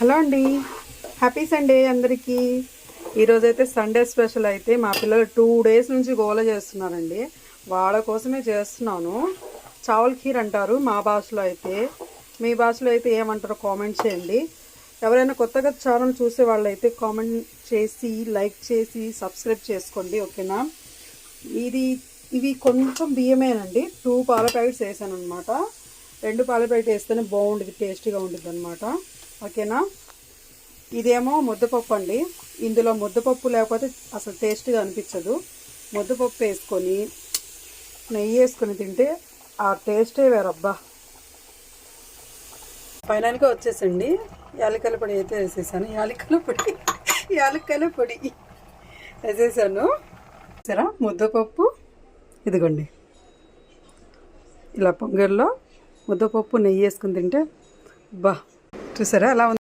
Hello అండి. Happy Sunday అందరికీ. ఈరోజైతే సండే స్పెషల్ అయితే మా పిల్లలు టూ డేస్ నుంచి గోల చేస్తున్నారండి. వాళ్ళ కోసమే చేస్తున్నాను. చావల్ ఖీర్ అంటారు మా భాషలో అయితే. మీ భాషలో అయితే ఏమంటారో కామెంట్ చేయండి. ఎవరైనా కొత్తగా ఛానల్ చూసే వాళ్ళైతే కామెంట్ చేసి లైక్ చేసి సబ్స్క్రైబ్ చేసుకోండి ఓకేనా? ఇది ఇవి కొంచెం బియ్యమేనండి. టూ పాల ప్యాకెట్స్ వేసాను అనమాట రెండు పాల ప్యాకెట్ వేస్తేనే బాగుంటుంది టేస్టీగా ఉంటుంది అనమాట ఓకేనా? ఇదేమో ముద్దపప్పు అండి. ఇందులో ముద్దపప్పు లేకపోతే అసలు టేస్ట్గా అనిపించదు. ముద్దపప్పు వేసుకొని నెయ్యి వేసుకొని తింటే ఆ టేస్టే వేరబ్బా. ఫైనల్గా వచ్చేసండి. యాలకల పొడి అయితే వేసేసాను. యాలకల పొడి యాలకల పొడి వేసేసాను. సరే ముద్దపప్పు ఇదిగోండి. ఇలా పొంగల్లో ముద్దపప్పు నెయ్యి వేసుకుని తింటే బా చూసారా? అలా ఉంది.